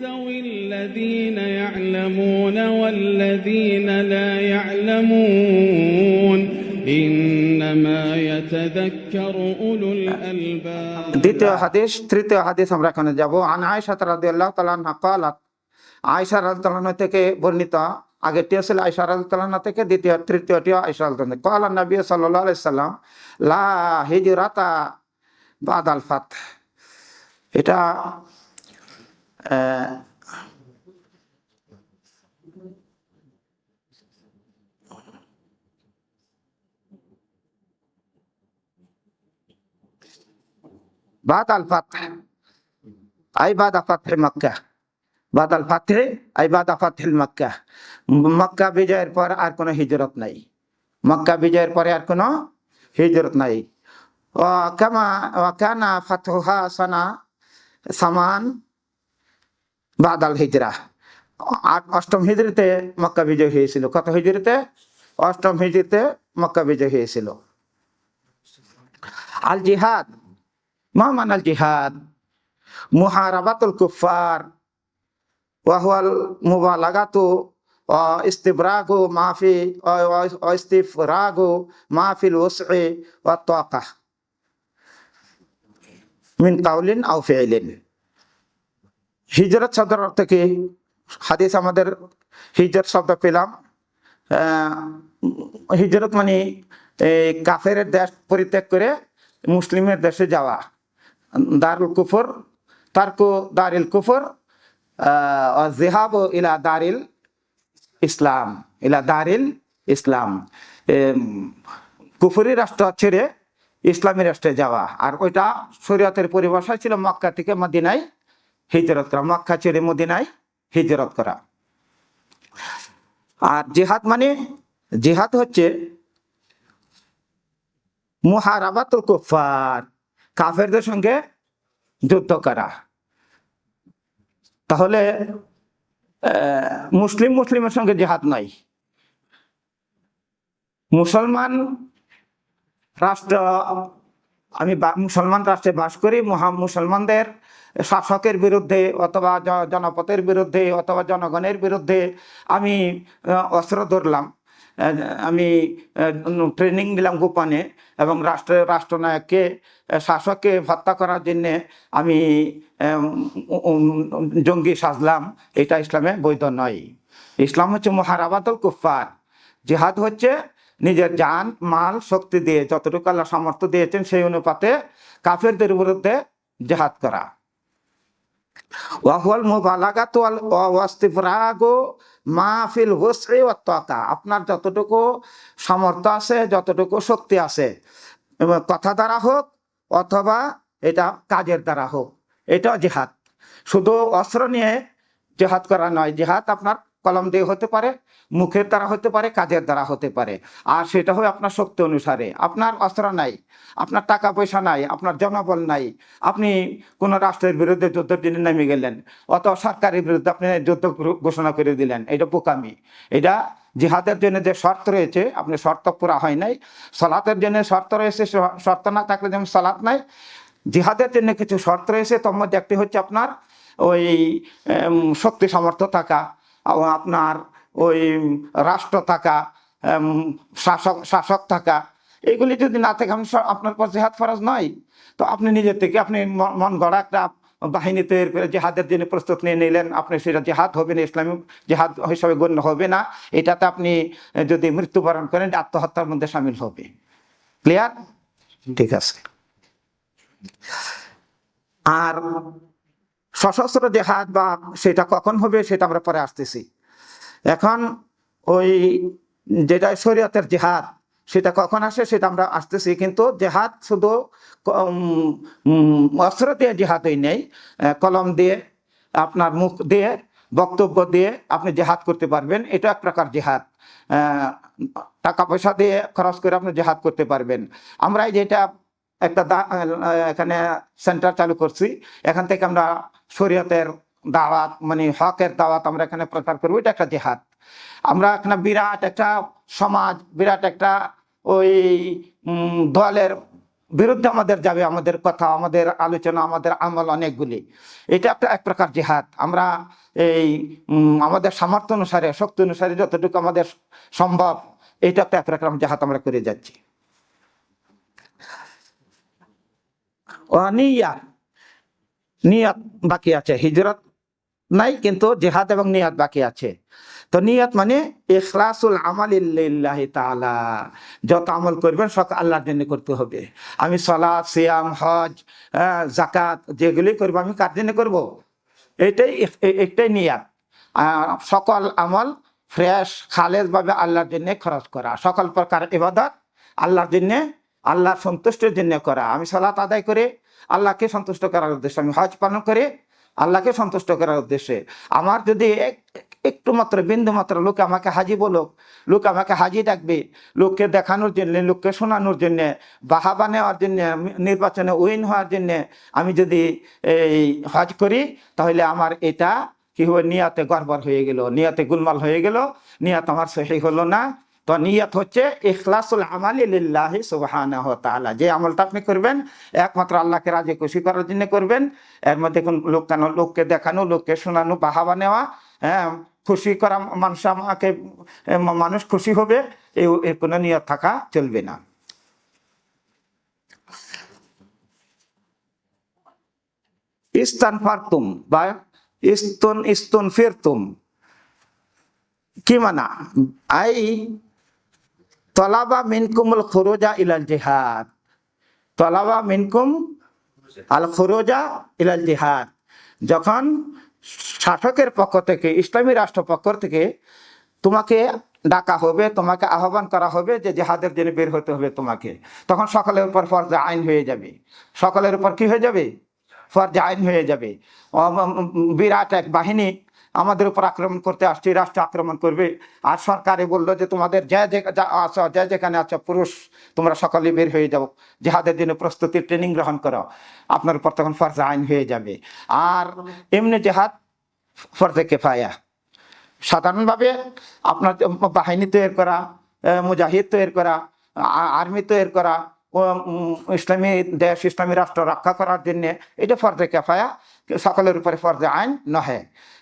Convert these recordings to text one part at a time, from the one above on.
يستوي الذين يعلمون والذين لا يعلمون إنما يتذكر أولو الألباب দ্বিতীয় হাদিস তৃতীয় হাদিস আমরা এখানে যাব আন আয়েশা রাদিয়াল্লাহু তাআলা আনহা قالت আয়েশা রাদিয়াল্লাহু আনহা থেকে বর্ণিত আগেরটি ছিল আয়েশা রাদিয়াল্লাহু আনহা থেকে দ্বিতীয় তৃতীয়টি আয়েশা রাদিয়াল্লাহু আনহা قال النبي صلى الله عليه وسلم لا হিজরাতা বাদাল ফাত এটা আহ, বাদাল ফাত আই বাদা ফাতহে মক্কা বাদাল ফাতহে আই বাদা ফাতহিল মক্কা মক্কা বিজয়ের পর আর কোনো হিজরত নাই। মক্কা বিজয়ের পরে আর কোনো হিজরত নাই। ও কানা ফাতহা সানা সামান বাদাল হিজরা। অষ্টম হিজরিতে মক্কা বিজয় হয়েছিল। কত হিজরিতে? অষ্টম হিজরিতে মক্কা বিজয় হয়েছিল। আল জিহাদ। মা মানাল জিহাদ। মুহারাবাতুল কুফার ওয়াহুয়াল মুবালাগাতু। ইস্তিবরাগু মাফি। ইস্তিফরাগু মাফিল ওসঈ ওয়া তাকা মিন কাউলিন আও ফিইলিন হিজরত শব্দের অর্থ কি? হাদিস আমাদের হিজরত শব্দ পেলাম। হিজরত মানে কাফের দেশ পরিত্যাগ করে মুসলিমের দেশে যাওয়া। দারুল কুফর, তারকু দারিল কুফর জেহাব ইলা দারিল ইসলাম, ইলা দারিল ইসলাম। কুফরি রাষ্ট্র ছেড়ে ইসলামী রাষ্ট্রে যাওয়া। আর ওইটা শরীয়তের পরিভাষা ছিল মক্কা থেকে মদিনায় হিজরত করা, মক্কা ছেড়ে মদিনায় হিজরত করা। আর জিহাদ মানে জিহাদ হচ্ছে মুহারাবাতুল কুফার কাফেরদের সঙ্গে যুদ্ধ করা। তাহলে মুসলিম মুসলিমের সঙ্গে জেহাদ নাই। মুসলমান রাষ্ট্র আমি মুসলমান রাষ্ট্রে বাস করি, মহা মুসলমানদের শাসকের বিরুদ্ধে অথবা জনপথের বিরুদ্ধে অথবা জনগণের বিরুদ্ধে আমি অস্ত্র ধরলাম। আমি ট্রেনিং দিলাম গোপনে এবং রাষ্ট্র, রাষ্ট্রনায়ককে, শাসককে হত্যা করার জন্য আমি জঙ্গি সাজলাম। এটা ইসলামে বৈধ নয়। ইসলাম হচ্ছে মহারাবাতুল কুফার জিহাদ হচ্ছে নিজের জান, মাল, শক্তি দিয়ে যতটুকু আল্লাহ সামর্থ্য দিয়েছেন সেই অনুপাতে কাফেরদের বিরুদ্ধে জেহাদ করা। মাহফিল আপনার যতটুকু সামর্থ্য আছে, যতটুকু শক্তি আছে কথা দ্বারা হোক অথবা এটা কাজের দ্বারা হোক এটা জেহাদ। শুধু অস্ত্র নিয়ে জেহাদ করা নয়, জেহাদ আপনার কলম দিয়ে হতে পারে, মুখের দ্বারা হতে পারে, কাজের দ্বারা হতে পারে। আর সেটা হবে আপনার শক্তি অনুসারে। আপনার অস্ত্র নাই, আপনার টাকা পয়সা নাই, আপনার জনবল নাই, আপনি কোনো রাষ্ট্রের বিরুদ্ধে যুদ্ধের জন্য নেমে গেলেন, অথবা সরকারের বিরুদ্ধে আপনি যুদ্ধ ঘোষণা করে দিলেন, এটা বোকামি। এটা জিহাদের জন্য যে শর্ত রয়েছে, আপনি শর্ত পুরা হয় নাই। সলাতের জন্য শর্ত রয়েছে শর্ত না থাকলে যেমন সলাৎ নাই। জিহাদের জন্য কিছু শর্ত রয়েছে, তোর মধ্যে একটি হচ্ছে আপনার ওই শক্তি সামর্থ্য থাকা। আপনার ওই রাষ্ট্র থাকা শাসক শাসক থাকা, এগুলি যদি না থাকে স- আপনার পর জেহাদ ফরজ নয়। তো আপনি নিজের থেকে আপনি মন গড়া একটা বাহিনী তৈরি করে জেহাদের জন্য প্রস্তুত নিয়ে নিলেন, আপনি সেটা জেহাদ হবে না ইসলামিক জেহাদ হিসাবে গণ্য হবে না। এটাতে আপনি যদি মৃত্যুবরণ করেন আত্মহত্যার মধ্যে সামিল হবে। ক্লিয়ার ঠিক আছে। আর সশস্ত্র জেহাদ বা সেটা কখন হবে সেটা আমরা পরে আসতেছি। এখন ওই যেটা শরীয়তের জেহাদ, সেটা কখন আসে সেটা আমরা আসতেছি, কিন্তু জেহাদ শুধু অস্ত্র দিয়ে জেহাদই নেই কলম দিয়ে, আপনার মুখ দিয়ে, বক্তব্য দিয়ে আপনি জেহাদ করতে পারবেন। এটা এক প্রকার জেহাদ। টাকা পয়সা দিয়ে খরচ করে আপনি জেহাদ করতে পারবেন। আমরা যেটা একটা এখানে সেন্টার চালু করছি, এখান থেকে আমরা শরীয়তের দাওয়াত মানে হকের দাওয়াত আমরা এখানে প্রচার করব, এটা একটা জেহাদ। আমরা এখানে বিরাট একটা সমাজ, বিরাট একটা ওই দলের বিরুদ্ধে আমাদের যাবে, আমাদের কথা, আমাদের আলোচনা, আমাদের আমল অনেকগুলি। এটা একটা এক প্রকার জেহাদ। আমরা এই আমাদের সামর্থ্য অনুসারে, শক্তি অনুসারে যতটুকু আমাদের সম্ভব এটা একটা এক প্রকার জেহাদ আমরা করে যাচ্ছি। নিয়াত নিয়াত বাকি আছে, হিজরত নাই কিন্তু জেহাদ এবং নিয়াত বাকি আছে। তো নিয়াত মানে ইখলাসুল আমাল ইল্লাহি তাআলা, যত আমল করবেন সব আল্লাহর জন্য করতে হবে। আমি সালাত, সিয়াম, হজ জাকাত যেগুলি করব আমি কার জন্য করব? এটাই এ- এটাই নিয়াত। সকল আমল ফ্রেশ খালেজ ভাবে আল্লাহর জন্য খরচ করা। সকল প্রকার ইবাদত আল্লাহর জন্য, আল্লাহর সন্তুষ্টের জন্য করা। আমি সালাত আদায় করে আল্লাহকে সন্তুষ্ট করার উদ্দেশ্যে। আমি হজ পালন করে, আল্লাহকে সন্তুষ্ট করার উদ্দেশ্যে। আমার যদি এক- একটু মাত্র, বিন্দু মাত্র লোক আমাকে হাজি বলুক, লোক আমাকে হাজি ডাকবে, লোককে দেখানোর জন্য, লোককে শোনানোর জন্যে, বাহাবা নেওয়ার জন্যে, নির্বাচনে উইন হওয়ার জন্যে আমি যদি এই হজ করি, তাহলে আমার এটা কি হবে? নিয়াতে গড়বড় হয়ে গেল, নিয়াতে গুলমাল হয়ে গেল, নিয়াত আমার সহি হলো না। তো নিয়ত হচ্ছে ইখলাসুল আমালি লিল্লাহি সুবহানাহু তাআলা। যে আমলটা আপনি করবেন, একমাত্র আল্লাহকে রাজি, খুশি করার জন্য করবেন। এর মধ্যে কোন লোক লোককে দেখানো, লোককে শোনানো বাহাবা নেওয়া হ্যাঁ খুশি করা মানুষ আমাকে মানুষ খুশি হবে এই কোনো নিয়ত থাকা চলবে না। ইস্তান ফারতুম বা ইস্তুন ইস্তুন ফিরতুম কি মানা? আই তলাবা মিনকুমুল খুরুজা ইলাল জিহাদ তলাবা মিনকুম আল খুরুজা ইলাল জিহাদ যখন শাসকের পক্ষ থেকে, ইসলামী রাষ্ট্র পক্ষ থেকে তোমাকে ডাকা হবে, তোমাকে আহ্বান করা হবে যে জেহাদের জন্য বের হতে হবে তোমাকে, তখন সকলের উপর ফরজে আইন হয়ে যাবে। সকলের উপর কি হয়ে যাবে? ফরজে আইন হয়ে যাবে। বিরাট এক বাহিনী আমাদের উপর আক্রমণ করতে আসছে রাষ্ট্র আক্রমণ করবে। আর সরকারে বলল যে, তোমাদের যে আছো, যে যেখানে আছো, পুরুষ, তোমরা সকলে বের হয়ে যাও। জেহাদের জন্য প্রস্তুতির ট্রেনিং গ্রহণ করো। আপনার উপর তখন ফরজে আইন হয়ে যাবে। আর এমনি জেহাদ ফরজে কেফায়া। সাধারণভাবে আপনার বাহিনী তৈরি করা মুজাহিদ তৈরি করা আর্মি তৈরি করা ইসলামী দেশ, ইসলামী রাষ্ট্র রক্ষা করার জন্য এটা ফর্দে কেফায়া। সকলের উপরে ফর্দে আইন নহে।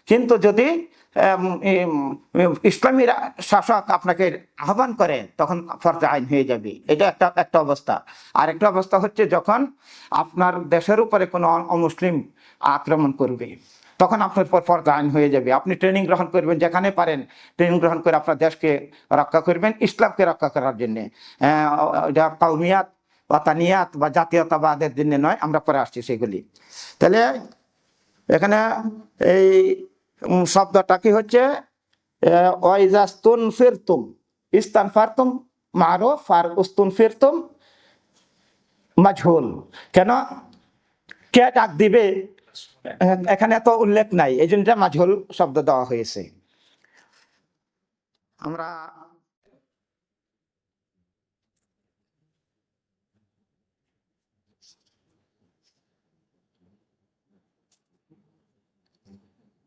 কিন্তু যদি উম, উম, ইসলামী রা- শাসক আপনাকে আহ্বান করে তখন ফর্দে আইন হয়ে যাবে। এটা একটা একটা অবস্থা। আর একটা অবস্থা হচ্ছে যখন আপনার দেশের উপরে কোনো অমুসলিম আক্রমণ করবে তখন আপনার পর ফরজ আইন হয়ে যাবে। আপনি ট্রেনিং গ্রহণ করবেন যেখানে পারেন ট্রেনিং গ্রহণ করে আপনার দেশকে রক্ষা করবেন ইসলামকে রক্ষা করার জন্যে। এটা কাউমিয়াত বা তানিয়াত বা জাতীয়তাবাদের জন্য নয় আমরা পরে আসছি সেগুলি। তাহলে এখানে এই শব্দটা কি হচ্ছে? ওয়াইজাস্তুন ফিরতুম। ইস্তান ফারতুম, মারো ফার উস্তুন ফিরতুম মাঝুল কেন? কে ডাক দিবে? এখানে তো উল্লেখ নাই, এই জন্য মাঝুল শব্দ দেওয়া হয়েছে। আমরা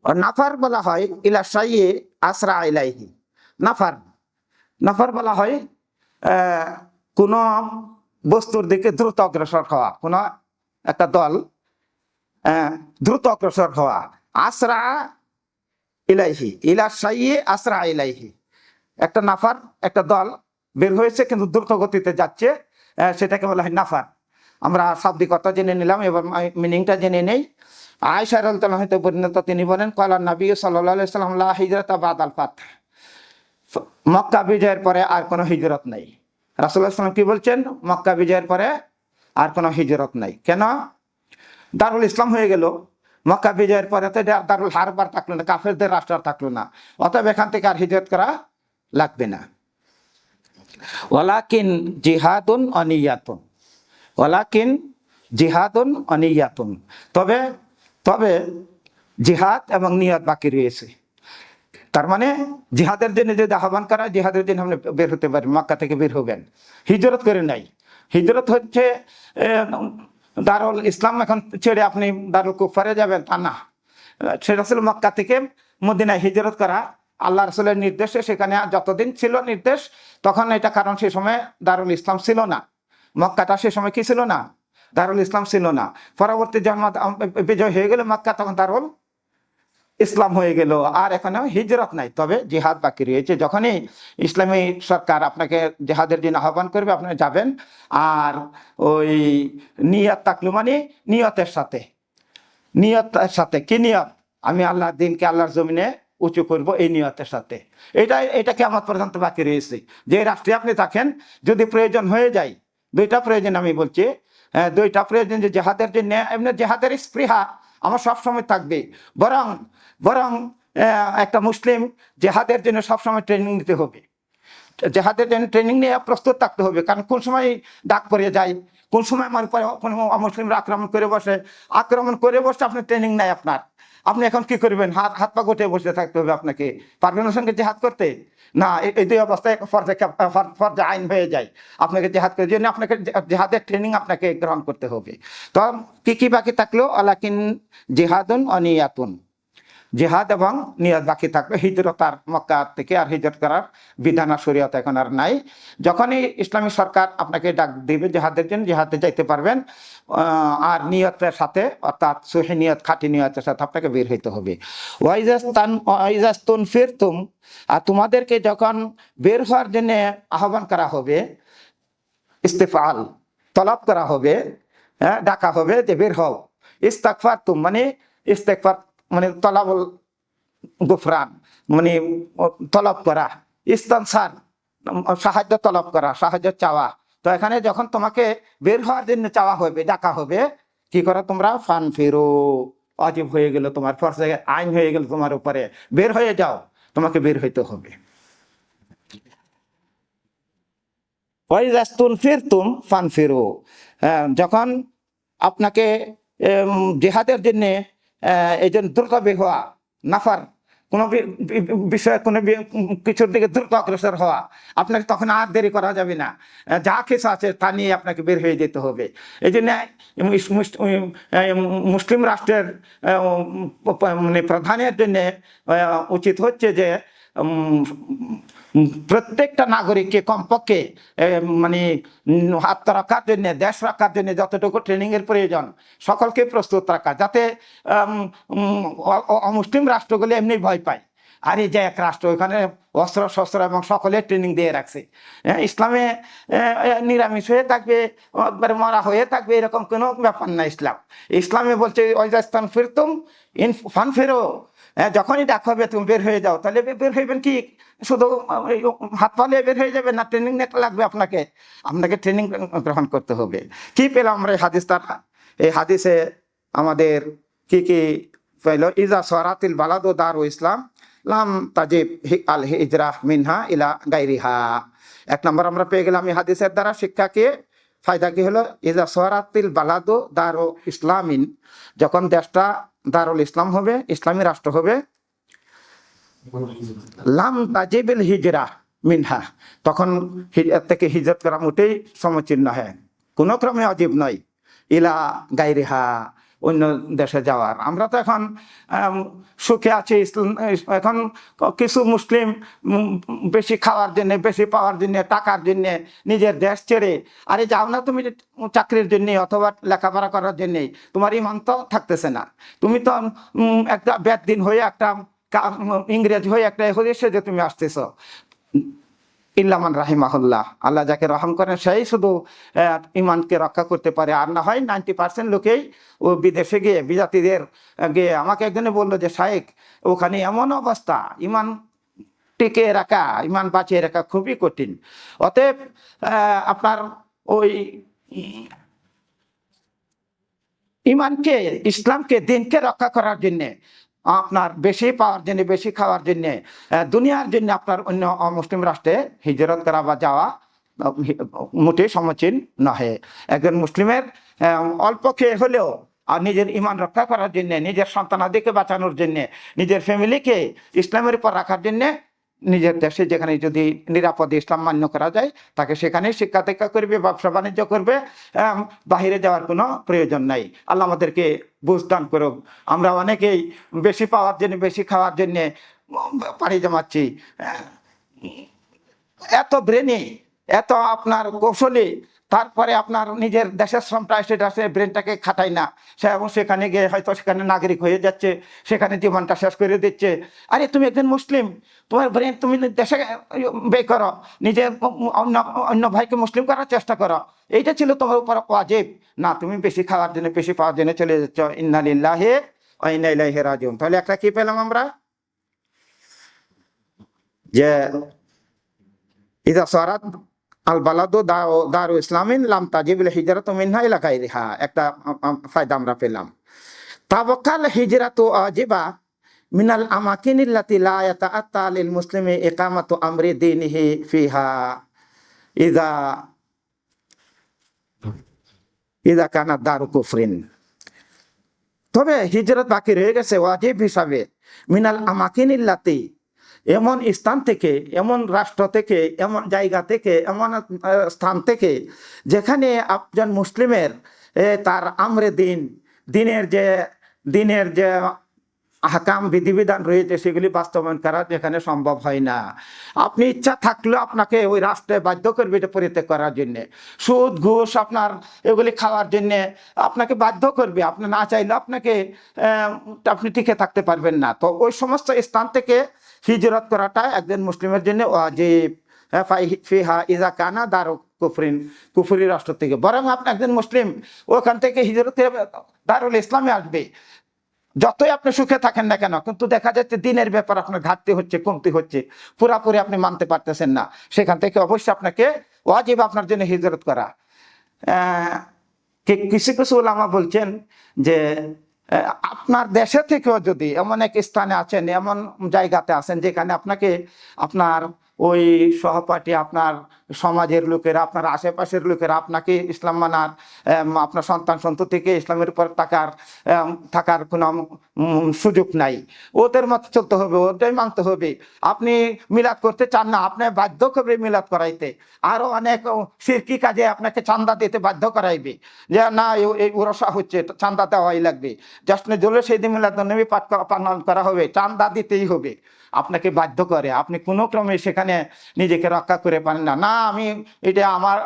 নাফার বলা হয় ইলা সাইয়ে আসরা ইলাইহি। নাফার। নাফার বলা হয় কোনো বস্তুর দিকে দ্রুত অগ্রসর হওয়া, কোনো একটা দল দ্রুত অগ্রসর হওয়া। আসরা ইলাইহি, ইলা সাইয়ে আসরা ইলাইহি। একটা নাফার, একটা দল বের হয়েছে, কিন্তু দ্রুত গতিতে যাচ্ছে সেটাকে বলা হয় নাফার। আমরা শাব্দিক অর্থ জেনে নিলাম, এবার মিনিংটা জেনে নেই। আয়সা রাদিয়াল্লাহু হইতে পরিণত তিনি বলেন, কলা নবী সাল্লাম হিজরাতা বাদাল ফাত। মক্কা বিজয়ের পরে আর কোনো হিজরত নাই। রাসূলুল্লাহ সাল্লাম কি বলছেন? মক্কা বিজয়ের পরে আর কোনো হিজরত নাই। কেন? দারুল ইসলাম হয়ে গেল। মক্কা বিজয়ের পরে তো দারুল হারবার থাকল না, কাফেরদের রাষ্ট্র থাকল না। অতএব এখান থেকে আর হিজরত করা লাগবে না। ওয়ালাকিন জিহাদুন অনিয়াতুন। ওয়ালাকিন জিহাদুন অনিয়াতুন তবে তবে জিহাদ এবং নিয়াত বাকি রয়েছে। তার মানে জিহাদের জন্য যদি আহ্বান করা জিহাদের জন্য আপনি বের হতে পারেন মক্কা থেকে বের হবেন। হিজরত করে নাই। হিজরত হচ্ছে দারুল ইসলাম এখন ছেড়ে আপনি দারুল কুফারে যাবেন, তা না। সেটা ছিল মক্কা থেকে মদিনায় হিজরত করা আল্লাহ রসুলের নির্দেশে সেখানে যতদিন ছিল নির্দেশ, তখন এটা কারণ সে সময় দারুল ইসলাম ছিল না। মক্কাটা সে সময় কি ছিল না? দারুল ইসলাম ছিল না। পরবর্তী জন্ম বিজয় হয়ে গেল মক্কা, তখন দারুল ইসলাম হয়ে গেল। আর এখানে হিজরত নাই। তবে জিহাদ বাকি রয়েছে। যখনই ইসলামী সরকার আপনাকে জেহাদের দিন আহ্বান করবে, আপনি যাবেন। আর ওই নিয়ত থাকল মানে নিয়তের সাথে। নিয়তের সাথে। কি নিয়ত? আমি আল্লাহর দিনকে আল্লাহর জমিনে উঁচু করব এই নিয়তের সাথে। এটা এটা কেমন পর্যন্ত বাকি রয়েছে। যে রাষ্ট্রে আপনি থাকেন, যদি প্রয়োজন হয়ে যায় দুইটা প্রয়োজন আমি বলছি। আহ, দুইটা প্রয়োজন যে জেহাদের জন্য এমনি জেহাদের স্পৃহা আমার সবসময় থাকবে। বরং বরং একটা মুসলিম জেহাদের জন্য সবসময় ট্রেনিং নিতে হবে। জেহাদের জন্য ট্রেনিং নিয়ে প্রস্তুত থাকতে হবে। কারণ কোন সময় ডাক পড়ে যায় কোন সময় আমার কোনো মুসলিমরা আক্রমণ করে বসে আক্রমণ করে বসে আপনার ট্রেনিং নাই আপনার। আপনি এখন কি করবেন? হাত হাত পা গোটে বসে থাকতে হবে আপনাকে। পারবেন সঙ্গে জেহাদ করতে? না এই- দুই অবস্থায় ফর্জা আইন হয়ে যায়। আপনাকে জেহাদ করে জন্য আপনাকে জেহাদের ট্রেনিং আপনাকে গ্রহণ করতে হবে। তো কি কি বাকি থাকল? আলাকিন জেহাদুন অনিয়াতুন। জেহাদ এবং নিয়াদ বাকি থাকবে। হিজরত আর মক্কা থেকে আর হিজরত করার বিধান আর শরীয়ত এখন আর নাই। যখনই ইসলামী সরকার আপনাকে ডাক দিবে জেহাদের জন্য, জেহাদে যাইতে পারবেন। আর নিয়তের সাথে, অর্থাৎ সহি নিয়ত, খাঁটি নিয়তের সাথে আপনাকে বের হইতে হবে। ওয়াইজাস্তান ওয়াইজাস্তুন ফিরতুম আর তোমাদেরকে যখন বের হওয়ার জন্য আহ্বান করা হবে, ইস্তেফাল, তলব করা হবে হ্যাঁ ডাকা হবে যে বের হও। ইস্তাকফার তুম মানে ইস্তেকফার মানে তলাবল গুফরান মানে তলব করা ইস্তানসার সাহায্য তলব করা, সাহায্য চাওয়া। তো এখানে যখন তোমাকে বের হওয়ার জন্য চাওয়া হবে, ডাকা হবে, কি করা তোমরা? ফান ফেরো, অজীব হয়ে গেল তোমার, ফর্সে আইন হয়ে গেল তোমার উপরে। বের হয়ে যাও, তোমাকে বের হইতে হবে। ফিরতুম ফান ফিরো। যখন আপনাকে জেহাদের জন্য এই দ্রুত বের হওয়া, নাফার, কোনো বিষয়ে কোনো কিছুর দিকে দ্রুত অগ্রসর হওয়া, আপনাকে তখন আর দেরি করা যাবে না। যা কিছু আছে তা নিয়ে আপনাকে বের হয়ে যেতে হবে। এই জন্য মুসলিম রাষ্ট্রের মানে প্রধানের জন্যে উচিত হচ্ছে যে প্রত্যেকটা নাগরিককে কমপক্ষে মানে আত্মরক্ষার জন্য দেশ রক্ষার জন্য যতটুকু ট্রেনিং এর প্রয়োজন সকলকে প্রস্তুত রাখা যাতে অমুসলিম রাষ্ট্রগুলি এমনি ভয় পায়। আর এই যে এক রাষ্ট্র ওখানে অস্ত্র শস্ত্র এবং সকলে ট্রেনিং দিয়ে রাখছে। হ্যাঁ, ইসলামে নিরামিষ হয়ে থাকবে মরা হয়ে থাকবে এরকম কোনো ব্যাপার না ইসলাম। ইসলামে বলছে ওইজাস্তান ফিরতুম ইন ফান ফেরো যখনই ডাক হবে, তুমি বের হয়ে যাও। তাহলে বের হইবেন কি শুধু হাত পালে বের হয়ে যাবে না ট্রেনিং নিতে লাগবে আপনাকে। আপনাকে ট্রেনিং গ্রহণ করতে হবে। কি পেলাম আমরা এই হাদিস দ্বারা এই হাদিসে আমাদের কি কি পেল? ইজা সরাতিল বালাদো দার ও ইসলাম, লাম তাজিব আল হিজরা মিনহা ইলা গাইরিহা। এক নম্বর আমরা পেয়ে গেলাম এই হাদিসের দ্বারা শিক্ষাকে ফায়দা কি হলো? ইজা সরাতিল বালাদো দার ও ইসলামিন। যখন দেশটা দারুল ইসলাম হবে, ইসলামী রাষ্ট্র হবে। লাম তাজিবিল হিজরা মিনহা। তখন থেকে হিজরত করা মোটেই সমচিহ্ন হয়। কোনো ক্রমে অজীব নয়। ইলা গাইরিহা অন্য দেশে যাওয়ার। আমরা তো এখন সুখে আছি এখন কিছু মুসলিম বেশি খাওয়ার জন্য, বেশি পাওয়ার জন্য, টাকার জন্য নিজের দেশ ছেড়ে, আরে যাও না তুমি চাকরির জন্য অথবা লেখাপড়া করার জন্য, তোমার ইমান তো থাকতেছে না। তুমি তো একটা ব্যাট দিন হয়ে একটা ইংরেজ হয়ে একটা এহুদি যে তুমি আসতেছ। ইল্লামান রাহিমাহুল্লাহ। আল্লাহ যাকে রহম করেন, সেই শুধু ইমানকে রক্ষা করতে পারে। আর না হয় নাইনটি পার্সেন্ট লোকেই ও বিদেশে গিয়ে, বিজাতিদের গিয়ে আমাকে একজনে বলল যে শাহেক ওখানে এমন অবস্থা। ইমান টিকে রাখা ইমান বাঁচিয়ে রাখা খুবই কঠিন। অতএব আপনার ওই ইমানকে ইসলামকে, দিনকে রক্ষা করার জন্যে আপনার বেশি পাওয়ার জন্য, বেশি খাওয়ার জন্য দুনিয়ার জন্য আপনার অন্য মুসলিম রাষ্ট্রে হিজরত করা বা যাওয়া মোটেই সমীচীন নহে। একজন মুসলিমের অল্প খেয়ে হলেও আর নিজের ইমান রক্ষা করার জন্য, নিজের সন্তানাদিকে বাঁচানোর জন্য, নিজের ফ্যামিলিকে ইসলামের উপর রাখার জন্য নিজের দেশে যেখানে যদি নিরাপদে ইসলাম মান্য করা যায়, তাকে সেখানে শিক্ষা দীক্ষা করবে, ব্যবসা বাণিজ্য করবে বাহিরে যাওয়ার কোনো প্রয়োজন নাই। আল্লাহ আমাদেরকে বুঝদান করুক। আমরা অনেকেই বেশি পাওয়ার জন্য, বেশি খাওয়ার জন্য পাড়ি জমাচ্ছি। এত ব্রেনে, এত আপনার কৌশলী তারপরে আপনার নিজের দেশের শ্রমটা সেটা সে ব্রেনটাকে খাটায় না। সে এবং সেখানে গিয়ে হয়তো সেখানে নাগরিক হয়ে যাচ্ছে, সেখানে জীবনটা শেষ করে দিচ্ছে। আরে তুমি একজন মুসলিম, তোমার ব্রেন তুমি দেশে বে করো, নিজের অন্য অন্য ভাইকে মুসলিম করার চেষ্টা করো। এইটা ছিল তোমার উপর ওয়াজিব। না, তুমি বেশি খাওয়ার জন্য, বেশি পাওয়ার জন্য চলে যাচ্ছ। ইন্নালিল্লাহে ইন্না ইলাইহি রাজিউন। তাহলে একটা কি পেলাম আমরা? যে, ইদা সরাত আল বালাদু দারু ইসলামিন লাম তাজিবুল হিজরত মিনহা ইলা গায়রিহা। একটা ফায়দা আমরা পেলাম। তাবাক্কাল হিজরাতু আজিবা মিনাল আমাকিনিল্লাতি লা ইয়াতাআত্তা লিল মুসলিমি ইকামাতু আমরি দীনিহি ফিহা। ইদা ইদা কানা দারু কুফরিন। তবে হিজরত বাকি রয়ে গেছে ওয়াজিব হিসাবে। মিনাল আমাকিনিল্লাতি এমন স্থান থেকে, এমন রাষ্ট্র থেকে, এমন জায়গা থেকে, এমন স্থান থেকে যেখানে একজন মুসলিমের তার আমরে দিন, দিনের যে দিনের যে আহকাম বিধিবিধান রয়েছে সেগুলি বাস্তবায়ন করা যেখানে সম্ভব হয় না। আপনি ইচ্ছা থাকলেও আপনাকে ওই রাষ্ট্রে বাধ্য করবে এটা পরিত্যাগ করার জন্য। সুদ ঘুষ আপনার এগুলি খাওয়ার জন্য আপনাকে বাধ্য করবে। আপনি না চাইলে আপনাকে আপনি টিকে থাকতে পারবেন না। তো ওই সমস্ত স্থান থেকে হিজরত করাটা একজন মুসলিমের জন্য ওয়াজিব। হ্যাঁ, ফিহা ইজা কানা দার কুফরিন কুফরি রাষ্ট্র থেকে। বরং আপনি একজন মুসলিম ওখান থেকে হিজরত দারুল ইসলামে আসবে। যতই আপনি সুখে থাকেন না কেন, কিন্তু দেখা যাচ্ছে দিনের ব্যাপার আপনার ঘাটতি হচ্ছে, কমতি হচ্ছে। পুরাপুরি আপনি মানতে পারতেছেন না। সেখান থেকে অবশ্যই আপনাকে ওয়াজিব আপনার জন্য হিজরত করা। কিছু কিছু ওলামা বলছেন যে আপনার দেশে থেকেও যদি এমন এক স্থানে আছেন, এমন জায়গাতে আছেন যেখানে আপনাকে আপনার ওই সহপাঠী আপনার সমাজের লোকেরা, আপনার আশেপাশের লোকেরা আপনাকে ইসলাম মানার আপনার সন্তান সন্ততিকে ইসলামের উপর থাকার থাকার কোনো সুযোগ নাই। ওদের মতো চলতে হবে ওটাই মানতে হবে। আপনি মিলাদ করতে চান না, আপনি বাধ্য করবে মিলাদ করাইতে। আরও অনেক সিরকি কাজে আপনাকে চান্দা দিতে বাধ্য করাইবে। যে না এই উরসা হচ্ছে, চান্দা দেওয়াই লাগবে। জাস্টনে জলে সেই দিন মিলাদ নবী পাঠ পালন করা হবে, চান্দা দিতেই হবে। আপনাকে বাধ্য করে। আপনি কোনো ক্রমে সেখানে নিজেকে রক্ষা করে পারেন না। না, আমি এটা আমার,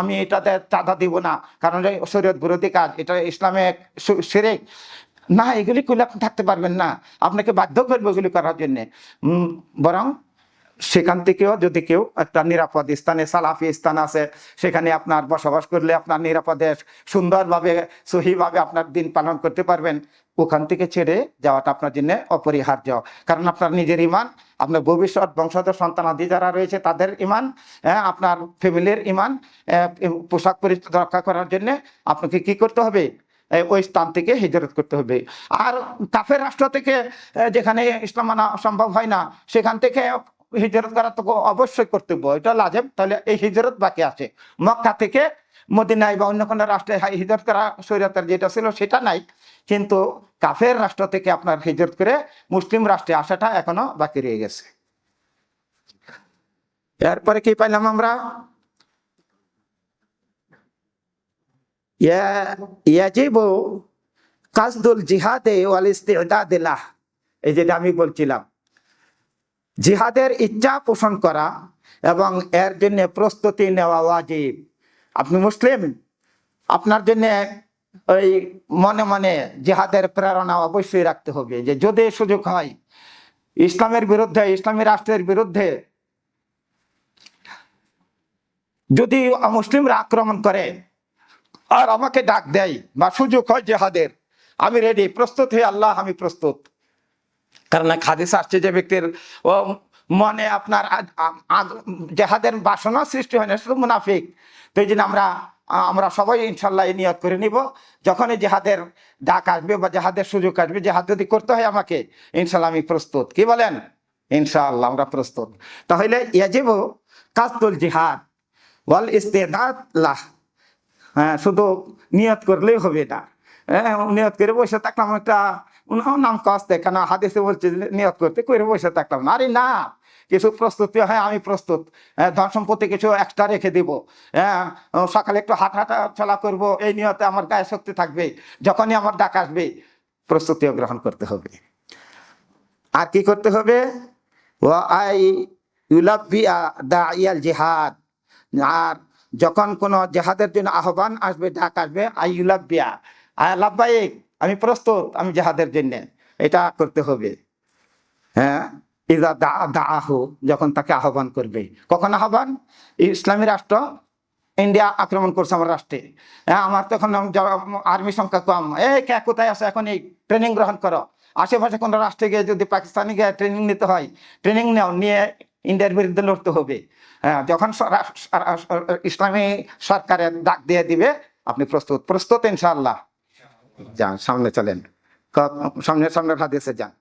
আমি এটাতে চাঁদা দিব না। কারণ শরীয়ত বিরোধী কাজ, এটা ইসলামে সেরেক। না, এগুলি করলে আপনি থাকতে পারবেন না। আপনাকে বাধ্য করবে এগুলি করার জন্যে। বরং সেখান থেকেও যদি কেউ একটা নিরাপদ স্থানে, সালাফি স্থান আছে, সেখানে আপনার বসবাস করলে আপনার নিরাপদে সুন্দরভাবে, সহিভাবে আপনার দিন পালন করতে পারবেন। ওখান থেকে ছেড়ে যাওয়াটা আপনার জন্য অপরিহার্য। কারণ আপনার নিজের ইমান আপনার ভবিষ্যৎ বংশধর সন্তানাদি যারা রয়েছে তাদের ইমান হ্যাঁ, আপনার ফ্যামিলির ইমান পোশাক পরিচ্ছদ রক্ষা করার জন্য আপনাকে কি করতে হবে? ওই স্থান থেকে হিজরত করতে হবে। আর কাফের রাষ্ট্র থেকে যেখানে ইসলাম মানা সম্ভব হয় না সেখান থেকে হিজরত করা তো অবশ্যই কর্তব্য, এটা লাজেব তাহলে এই হিজরত বাকি আছে। মক্কা থেকে মদিনায় বা অন্য কোনো রাষ্ট্রে হিজরত করা শরীয়তের যেটা ছিল সেটা নাই। কিন্তু কাফের রাষ্ট্র থেকে আপনার হিজরত করে মুসলিম রাষ্ট্রে আসাটা এখনও বাকি রয়ে গেছে। এরপরে কি পাইলাম আমরা? কাসদুল জিহাদে ওয়াল ইস্তিদাদ লাহ এই যেটা আমি বলছিলাম। জিহাদের ইচ্ছা পোষণ করা এবং এর জন্য প্রস্তুতি নেওয়া ওয়াজিব। আপনি মুসলিম? আপনার জন্য ওই মনে মনে জিহাদের প্রেরণা অবশ্যই রাখতে হবে যে যদি সুযোগ হয়, ইসলামের বিরুদ্ধে, ইসলামী রাষ্ট্রের বিরুদ্ধে যদি মুসলিমরা আক্রমণ করে আর আমাকে ডাক দেয় বা সুযোগ হয় জেহাদের, আমি রেডি প্রস্তুত হয়ে আল্লাহ আমি প্রস্তুত। কারণ হাদিস আসছে যে ব্যক্তির মনে আপনার জেহাদের বাসনা সৃষ্টি হয় না, শুধু মুনাফিক। তো এই জন্য আমরা আমরা সবাই ইনশাল্লাহ এই নিয়ত করে নিব। যখনই জেহাদের ডাক আসবে বা জেহাদের সুযোগ আসবে, জেহাদ যদি করতে হয় আমাকে, ইনশাল্লাহ আমি প্রস্তুত। কি বলেন? ইনশাআল্লাহ, আমরা প্রস্তুত। তাহলে ইয়াজিব কাজতুল জিহাদ ওয়াল ইস্তেদাদ লাহ। হ্যাঁ শুধু নিয়ত করলেই হবে না। হ্যাঁ নিয়ত করে বসে থাকলাম একটা উনাও নাম কস্তে কেন হাদিসে বলছে নিয়ত করতে করে বসে থাকলাম। আরে না কিছু প্রস্তুতি হয় আমি প্রস্তুত। হ্যাঁ, ধন সম্পত্তি কিছু এক্সট্রা রেখে দিব। হ্যাঁ সকালে একটু হাঁটা হাঁটা চলা করব এই নিয়তে আমার গায়ে শক্তি থাকবে যখনই আমার ডাক আসবে প্রস্তুতিও গ্রহণ করতে হবে। আর কি করতে হবে? ও আই ইউলাব্বিয়া দা ইয়াল জিহাদ। আর যখন কোনো জেহাদের জন্য আহ্বান আসবে ডাক আসবে আইউলাবিয়া লাভবাইক আমি প্রস্তুত, আমি যাহাদের জন্য। এটা করতে হবে। হ্যাঁ? ইদা দা দাহু যখন তাকে আহ্বান করবে। কখন আহ্বান? ইসলামী রাষ্ট্র ইন্ডিয়া আক্রমণ করছে আমার রাষ্ট্রে। হ্যাঁ আমার তখন আর্মি সংখ্যা কম। এই কে কোথায় আছে এখন এই? ট্রেনিং গ্রহণ করো। আশেপাশে কোনো রাষ্ট্রে গিয়ে যদি পাকিস্তানি গিয়ে ট্রেনিং নিতে হয় ট্রেনিং নেও, নিয়ে ইন্ডিয়ার বিরুদ্ধে লড়তে হবে। হ্যাঁ যখন ইসলামী সরকারের ডাক দিয়ে দিবে, আপনি প্রস্তুত। প্রস্তুত ইনশাআল্লাহ। যান সামনে চলেন। সামনে সামনে হাদিসে যান।